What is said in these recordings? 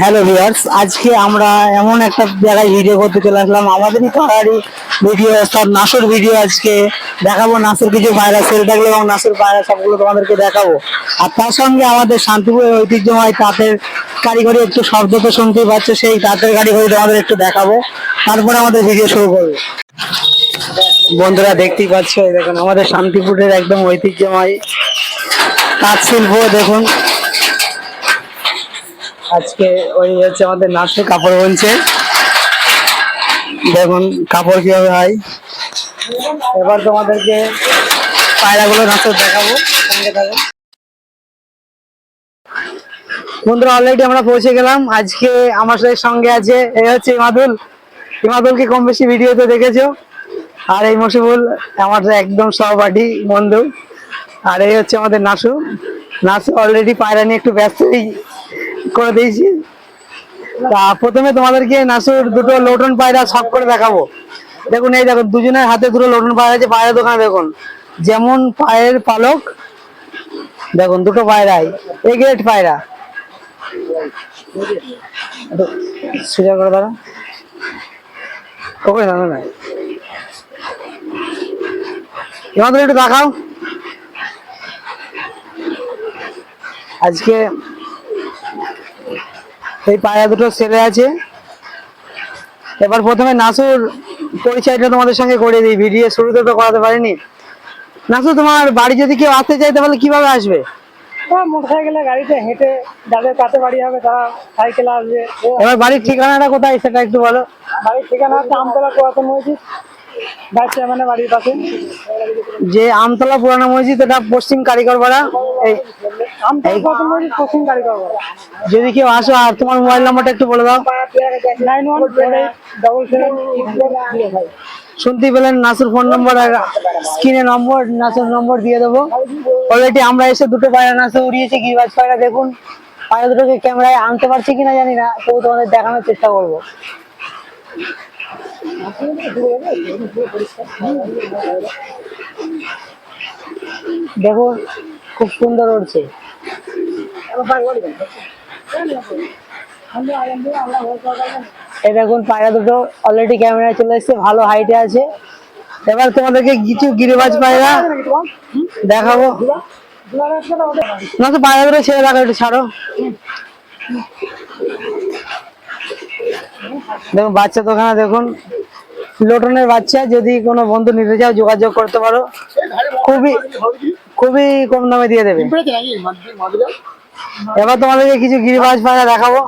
Hello viewers আজকে আমরা এমন একটা জায়গায় ভিডিও করতে চলে আসলাম। আমাদেরই পাড়ারই ভিডিও সব নাসুর ভিডিও আজকে দেখাবো। নাসুর কিছু ভাইরাস সেল থাকলে এবং নাসুর পায়রা সবগুলো তোমাদেরকে দেখাবো। আর তার সঙ্গে আমাদের শান্তিপুরের ঐতিহ্যময় তাঁতের কারিগরি, একটু শব্দ তো শুনতেই পাচ্ছে, সেই তাঁতের কারিগরি তোমাদের একটু দেখাবো। তারপরে আমাদের ভিডিও শুরু করব। বন্ধুরা দেখতেই পাচ্ছ দেখুন, আমাদের শান্তিপুরের একদম ঐতিহ্যময় তাঁত শিল্প, দেখুন। আজকে ওই হচ্ছে আমাদের নাচে কাপড় বুনছে দেখুন কাপড় কীভাবে হয়। এবার তোমাদেরকে পায়রাগুলো নাচর দেখাবো, সঙ্গে থাকো বন্ধুরা অলরেডি আমরা পৌঁছে গেলাম। আজকে আমার সাথে সঙ্গে আছে এই হচ্ছে ইমাদুল। ইমাদুলকে কম বেশি ভিডিওতে দেখেছ। আর এই মসিবুল আমার একদম সহপাঠী বন্ধু। আর এই হচ্ছে আমাদের নাসু। নাসু অলরেডি পায়রা নিয়ে একটু ব্যস্তই করে দিয়েছি। তা প্রথমে তোমাদেরকে নাসুর দুটো লোটন পায়রা শখ করে দেখাবো। দেখুন, এই দেখুন, দুজনের হাতে দুটো লোটন পায়রা আছে, পায়রা দোকানে দেখুন। যেমন পায়ের পালক, দেখুন, দুটো পায়রাই এ গ্রেড পায়রা। সোজা করে দাঁড়া ওকে দাঁড়া না তোমাদের একটু দেখাও। আজকে এই পায়রা দুটো ছেলে আছে। এবার প্রথমে নাসুর পরিচয়টা তোমাদের সঙ্গে করে দিই ভিডিও শুরুতে তো করাতে পারিনি। নাসু তোমার বাড়ি যদি কেউ আসতে চায় তাহলে কীভাবে আসবে? গাড়িতে হেঁটে যাদের কাছে বাড়ি হবে তারা সাইকেলে আসবে। এবার বাড়ির ঠিকানাটা কোথায় সেটা একটু বলো। বাড়ির ঠিকানা হচ্ছে আমতলা পুরাতন মসজিদ বাড়ির পাশে। যে আমতলা পুরানো মসজিদ এটা পশ্চিম কারিগর পাড়া এই যদি কেউ আসো আর তোমার মোবাইল নাম্বারটা একটু বলে দাও। শুনতেই পেলেন নাসুর ফোন নম্বর আর স্ক্রিনে নম্বর নাসুর নম্বর দিয়ে দেবো। অলরেডি আমরা এসে দুটো পায়রা নাচে উড়িয়েছি গিরিবাজ পায়রা দেখুন। পায়রা দুটোকে ক্যামেরায় আনতে পারছি কিনা জানি না তবু তোমাদের দেখানোর চেষ্টা করব। দেখুন খুব সুন্দর উঠছে এই দেখুন, পায়রা দুটো অলরেডি ক্যামেরায় চলে এসেছে, ভালো হাইটে আছে। এবার তোমাদেরকে কিছু গিরিবাজ পায়রা দেখাবো। না তো পায়রা দুটো ছেড়ে রাখো একটু ছাড়ো। দেখুন, বাচ্চা দোকানে দেখুন। লোটনের বাচ্চা, যদি কোনো বন্ধু নিতে চাও, যোগাযোগ করতে পারো। খুবই খুবই কম দামে দিয়ে দেবে। এবার তোমাদেরকে কিছু গিরিবাজ পায়রা দেখাবো।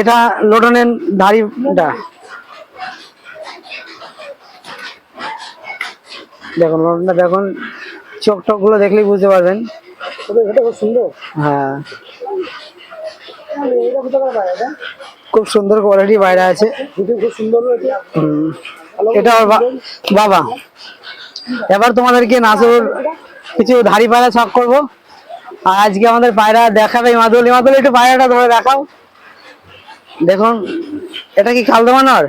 এটা লোটনের ধাড়িটা। দেখুন লোটনটা দেখুন চোখ টোকগুলো দেখলেই বুঝতে পারবেন। খুব সুন্দর। হ্যাঁ। খুব সুন্দর কোয়ালিটি বাইরে আছে। খুব সুন্দর। এটা বা- বাবা। এবার তোমাদেরকে নাসুর কিছু ধাড়ি পায়রা ছক করব। আর আজকে আমাদের পায়রা দেখাবে ইমাদুল। ইমাদুল একটু পায়রাটা ধরে দেখাও। দেখুন এটা কি খালদমানর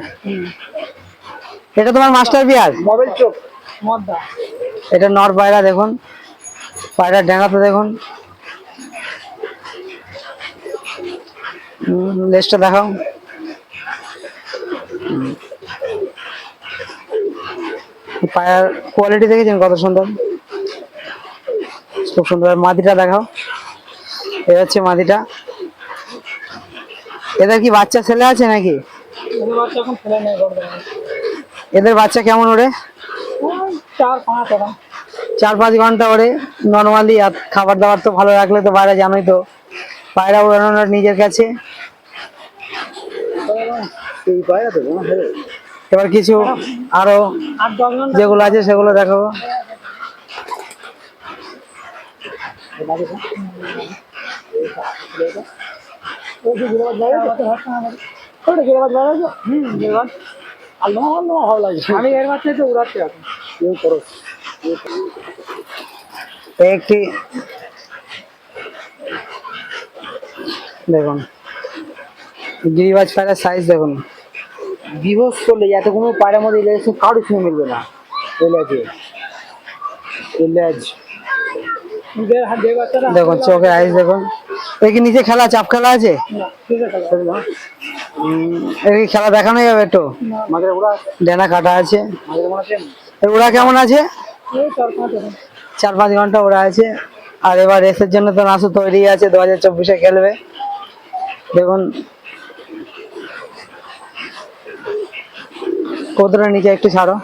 এটা তোমার মাস্টার বিয়ার এটা নর পায়রা দেখুন। পায়রা ডেঙ্গাতে দেখুন। লেজটা দেখাও। হুম। পায়ের কোয়ালিটি দেখেছেন কত সুন্দর? খুব সুন্দর। মাদিটা দেখাও। এ হচ্ছে মাদিটা। এদের কি বাচ্চা ছেলে আছে নাকি? এদের বাচ্চা কেমন ওরে? চার পাঁচ ঘণ্টা ওরে। নর্মালি আর খাবার দাবার তো ভালো রাখলে তো বাইরে জানোই তো। পায়রা উড়ানোর নিজের কাছে। এবার কিছু আরও যেগুলো আছে সেগুলো দেখাবো। আমি এর তো উড়াচ্ছি এখন। একটি দেখুন। গিরিবাজ পায়রার সাইজ দেখুন। বিভোজ করলে এত কোনো পায়ের মধ্যে ইলেজ কারোর সঙ্গে মিলবে না। যে যে দেখুন চোখের আইস দেখুন। এই কি নিচে খেলা চাপ খেলা আছে? না, খেলা। এই কি খেলা দেখানো যাবে একটু? ডেনা কাটা আছে। ওরা কেমন আছে? চার পাঁচ চার পাঁচ ঘণ্টা ওরা আছে। আর এবার রেসের জন্য তো নাসু তৈরি আছে দু হাজার চব্বিশে খেলবে। দেখুন কতটা নিচে একটু ছাড়ো।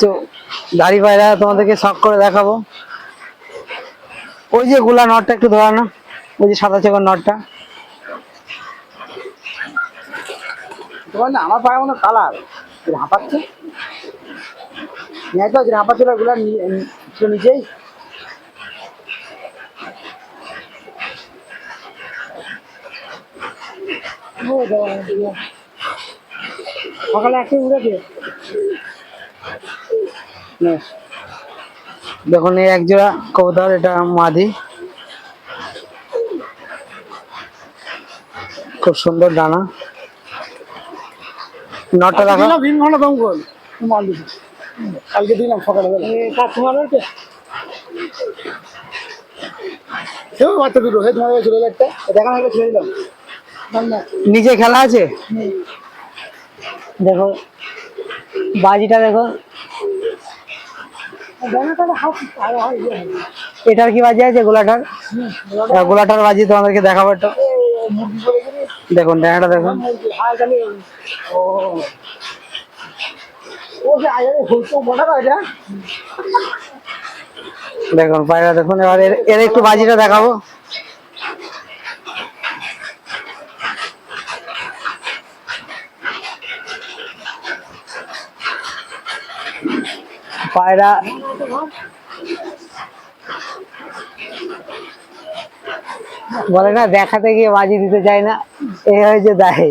তো দাড়ি পায়রা তোমাদেরকে শখ করে দেখাবো। ওই যে গুলা নটটা একটু ধরানো ওই যে সাদা চোখের নটটা। না আমার পায়ে মনে কালার, হাঁপাচ্ছে। হাঁপাচ্ছিল ছিল নিচেই সকালে একটু উড়েছে দেখুন এই এক জোড়া কবুতর এটা মাদি। খুব সুন্দর ডানা। নটা রাখা তিন ঘণ্টা দমকল মাল কালকে দিলাম সকালে। কাজ তোমার রয়েছে সেও বাচ্চা দুটো। হে তোমার চলে যাচ্ছে দেখানো হলে ছেড়ে দিলাম। নিচে খেলা আছে? দেখো, বাজিটা দেখো। এটার কি বাজি আছে, গোলাটার? গোলাটার বাজি তোমাদেরকে দেখাবো একটু। দেখুন ডানাটা দেখুন। দেখুন, পায়রা, দেখুন। এবার এর একটু বাজিটা দেখাবো। পায়রা। বলে না, দেখাতে গিয়ে বাজি দিতে চায় না। এই হয়েছে দায়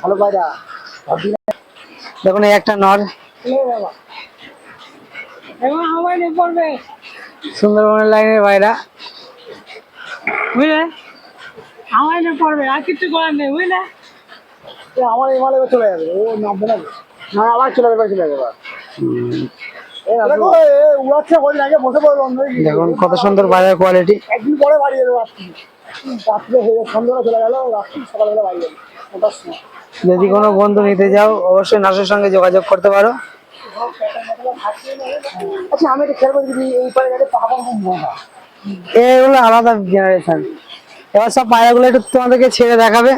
ভালো দেখুন একটা নর। এ সুন্দরবনের লাইনের পায়রা। বুঝলে? আমায় নিয়ে পড়বে আর কিছু করার নেই বুঝলে? আমার এমালে চলে যাবে ও নামবে না না আবার চলে যাবে চলে যাবে দেখুন কত সুন্দর কোয়ালিটি একদিন পরে বাড়ি যাবে রাত্রি। রাত্রে হয়ে চলে গেল রাত্রি সকালবেলা বাড়ি যাবে ওটার সময়। যদি কোনো বন্ধু নিতে যাও অবশ্যই নাসের সঙ্গে যোগাযোগ করতে পারো। আচ্ছা আমি এটা খেয়াল করি এই পারে এগুলো আলাদা জেনারেশন এবার সব পায়রাগুলো একটু তোমাদেরকে ছেড়ে দেখাবে।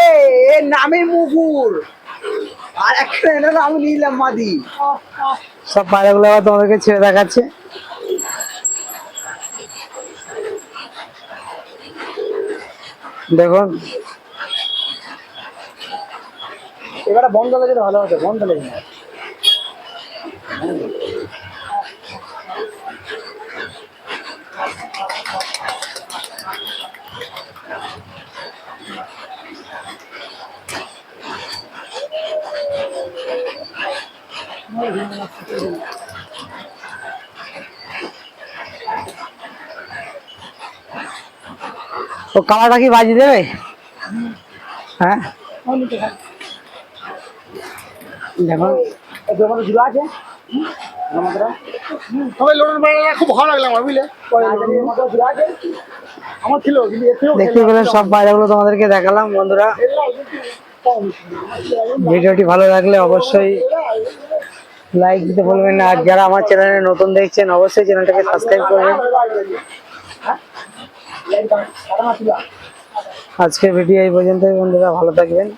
এ নামে মুকুর আর একটা এনে আমি নিলাম মাদি। সব পায়রাগুলো আবার তোমাদেরকে ছেড়ে দেখাচ্ছে। দেখুন। এবারে বন্ধ লেগে ভালো হতো বন্ধ লেগে না ও কালাটা কি বাজি দেবে? হ্যাঁ? আছে লোনের খুব ভালো লাগল আমার বুঝলে? আমার ছিল কিন্তু দেখতে পেলেন সব তোমাদেরকে দেখালাম বন্ধুরা। ভিডিওটি ভালো লাগলে অবশ্যই লাইক দিতে বলবেন না। আর যারা আমার চ্যানেলে নতুন দেখছেন, অবশ্যই চ্যানেলটাকে সাবস্ক্রাইব করবেন। আজকের ভিডিও এই পর্যন্তই, বন্ধুরা, ভালো থাকবেন।